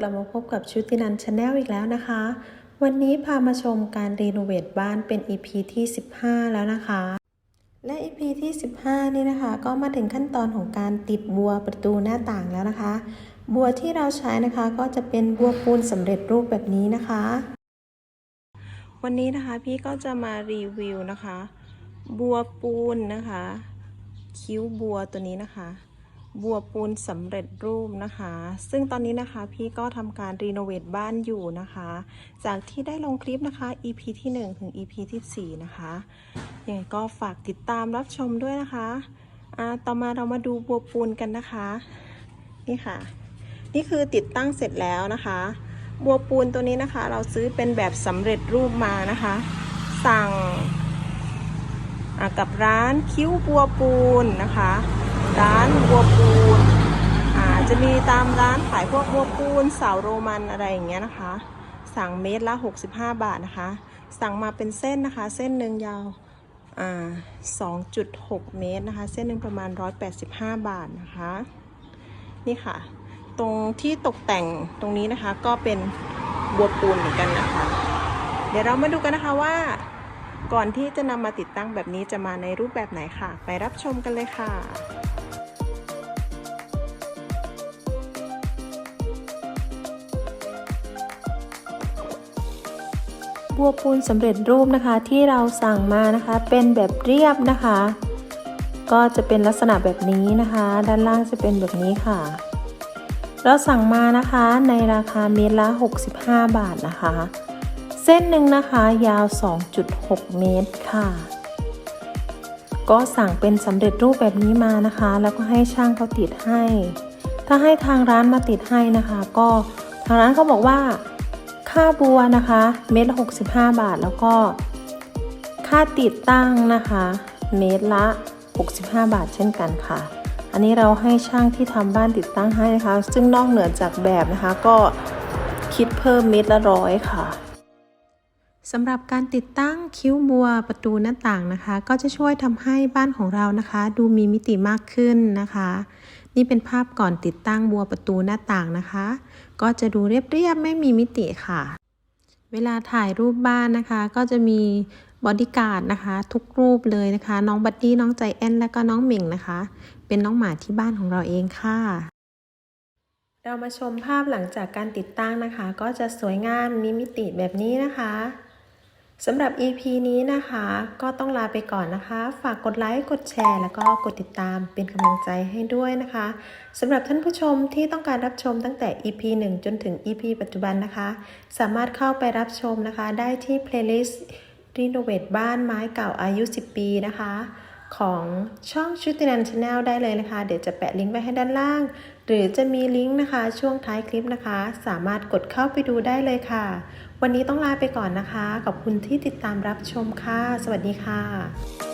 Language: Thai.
กลับมาพบกับชุตินันชาแนลอีกแล้วนะคะ วันนี้พามาชมการรีโนเวทบ้านเป็น EP ที่ 15 แล้วนะคะ และ EP ที่ 15 นี่นะคะ ก็มาถึงขั้นตอนของการติดบัวประตูหน้าต่างแล้วนะคะ บัวที่เราใช้นะคะก็จะเป็นบัวปูนสำเร็จรูปแบบนี้นะคะ วันนี้นะคะพี่ก็จะมารีวิวนะคะ บัวปูนนะคะ คิ้วบัวตัวนี้นะคะ บัวปูนสำเร็จรูปนะคะ ซึ่งตอนนี้นะคะพี่ก็ทำการรีโนเวทบ้านอยู่นะคะ จากที่ได้ลงคลิปนะคะ EP ที่ 1 ถึง EP ที่4นะคะยังไงก็ฝากติดตามรับชมด้วยนะคะอ่าต่อมาเรามาดูบัวปูนกันนะคะ นี่ค่ะ นี่คือติดตั้งเสร็จแล้วนะคะ บัวปูนตัวนี้นะคะ เราซื้อเป็นแบบสำเร็จรูปมานะคะ สั่งกับร้านคิ้วบัวปูนนะคะ ร้านบัวปูนอ่าจะมีตามร้านขายพวกบัวปูนเสาโรมันอะไรอย่างเงี้ยนะคะ สั่งเมตรละ 65 บาทนะคะ สั่งมาเป็นเส้นนะคะ เส้นหนึ่งยาวอ่า2.6 เมตรนะคะ เส้นหนึ่งประมาณ 185 บาทนะคะ นี่ค่ะ ตรงที่ตกแต่งตรงนี้นะคะก็เป็นบัวปูนเหมือนกันนะคะ เดี๋ยวเรามาดูกันนะคะว่าก่อนที่จะนำมาติดตั้งแบบนี้จะมาในรูปแบบไหนค่ะ ไปรับชมกันเลยค่ะ บัวปูนสำเร็จรูปนะคะ ที่เราสั่งมานะคะ เป็นแบบเรียบนะคะ ก็จะเป็นลักษณะแบบนี้นะคะ ด้านล่างจะเป็นแบบนี้ค่ะ เราสั่งมานะคะในราคาเมตรละ 65 บาทนะคะ เส้นหนึ่งนะคะยาว 2.6 เมตรค่ะ ก็สั่งเป็นสำเร็จรูปแบบนี้มานะคะ แล้วก็ให้ช่างเขาติดให้ ถ้าให้ทางร้านมาติดให้นะคะ ก็ทางร้านเขาบอกว่า ค่าบัวนะคะ เมตรละ65 บาท แล้วก็ ค่าติดตั้งนะคะ เมตรละ 65 บาทเช่นกันค่ะ อันนี้เราให้ช่างที่ทำบ้านติดตั้งให้นะคะ ซึ่งนอกเหนือจากแบบนะคะ ก็คิดเพิ่มเมตรละร้อยค่ะสำหรับการติดตั้งคิ้วบัวประตูหน้าต่างนะคะ ก็จะช่วยทำให้บ้านของเรานะคะ ดูมีมิติมากขึ้นนะคะ นี่เป็นภาพก่อนติดตั้งบัวประตูหน้าต่างนะคะ ก็จะดูเรียบๆไม่มีมิติค่ะ เวลาถ่ายรูปบ้านนะคะ ก็จะมีบอดี้การ์ดนะคะ ทุกรูปเลยนะคะ น้องบัดดี้น้องใจแอนและก็น้องเหม่งนะคะ เป็นน้องหมาที่บ้านของเราเองค่ะ เรามาชมภาพหลังจากการติดตั้งนะคะ ก็จะสวยงามมีมิติแบบนี้นะคะ สำหรับ EP นี้นะคะ ก็ต้องลาไปก่อนนะคะ ฝากกดไลค์กดแชร์ แล้วก็กดติดตามเป็นกำลังใจให้ด้วยนะคะสำหรับท่านผู้ชมที่ต้องการรับชมตั้งแต่ EP 1 จนถึง EP ปัจจุบันนะคะ สามารถเข้าไปรับชมนะคะ ได้ที่ playlist Renovate บ้านไม้เก่าอายุ 10 ปีนะคะ ของช่องชุตินันชาแนลได้เลยนะคะ เดี๋ยวจะแปะลิงก์ไว้ให้ด้านล่าง หรือจะมีลิงก์นะคะ ช่วงท้ายคลิปนะคะ สามารถกดเข้าไปดูได้เลยค่ะ วันนี้ต้องลาไปก่อนนะคะ ขอบคุณที่ติดตามรับชมค่ะ สวัสดีค่ะ